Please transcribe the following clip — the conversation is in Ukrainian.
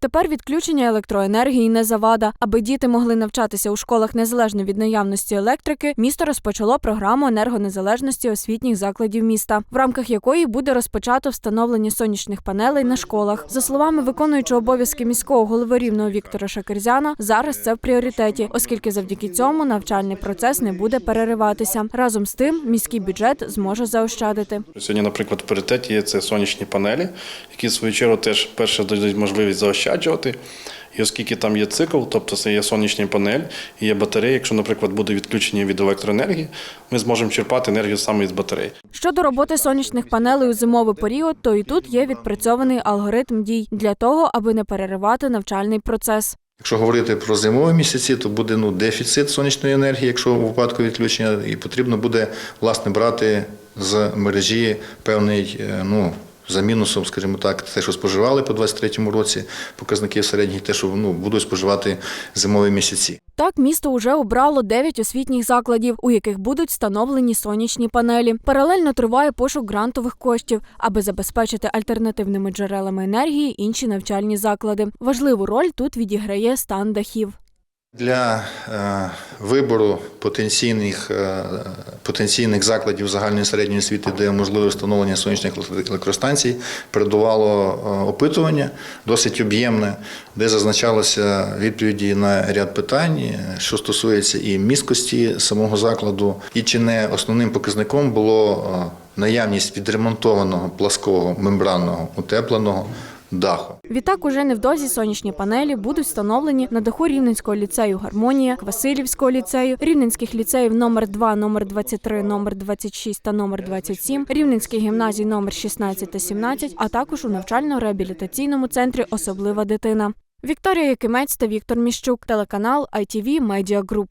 Тепер відключення електроенергії не завада. Аби діти могли навчатися у школах незалежно від наявності електрики, місто розпочало програму енергонезалежності освітніх закладів міста, в рамках якої буде розпочато встановлення сонячних панелей на школах. За словами виконуючого обов'язки міського голови рівного Віктора Шакерзяна, зараз це в пріоритеті, оскільки завдяки цьому навчальний процес не буде перериватися. Разом з тим, міський бюджет зможе заощадити. Сьогодні, наприклад, в пріоритеті є це сонячні панелі, які в свою чергу теж перше дають можливість заощаджувати. І оскільки там є цикл, тобто це є сонячні панель і є батареї, якщо, наприклад, буде відключення від електроенергії, ми зможемо черпати енергію саме із батарей. Щодо роботи сонячних панелей у зимовий період, то і тут є відпрацьований алгоритм дій для того, аби не переривати навчальний процес. Якщо говорити про зимові місяці, то буде ну, дефіцит сонячної енергії, якщо у випадку відключення, і потрібно буде власне брати з мережі певний е, ну, за мінусом, скажімо так, те, що споживали по 23-му році, показники середні, те, що ну, будуть споживати зимові місяці. Так, місто вже обрало 9 освітніх закладів, у яких будуть встановлені сонячні панелі. Паралельно триває пошук грантових коштів, аби забезпечити альтернативними джерелами енергії інші навчальні заклади. Важливу роль тут відіграє стан дахів. Для е, вибору потенційних, е, потенційних закладів загальної середньої освіти, де можливе встановлення сонячних електростанцій, передувало е, опитування досить об'ємне, де зазначалося відповіді на ряд питань, що стосується і міськості самого закладу, і чи не основним показником було наявність відремонтованого плаского мембранного утепленого даху. Відтак, уже невдовзі сонячні панелі будуть встановлені на даху Рівненського ліцею Гармонія, Васильівського ліцею, Рівненських ліцеїв номер 2, номер 23, номер 26 та номер 27, Рівненських гімназій номер 16 та 17, а також у навчально-реабілітаційному центрі Особлива дитина. Вікторія Якимець та Віктор Міщук, телеканал ITV Media Group.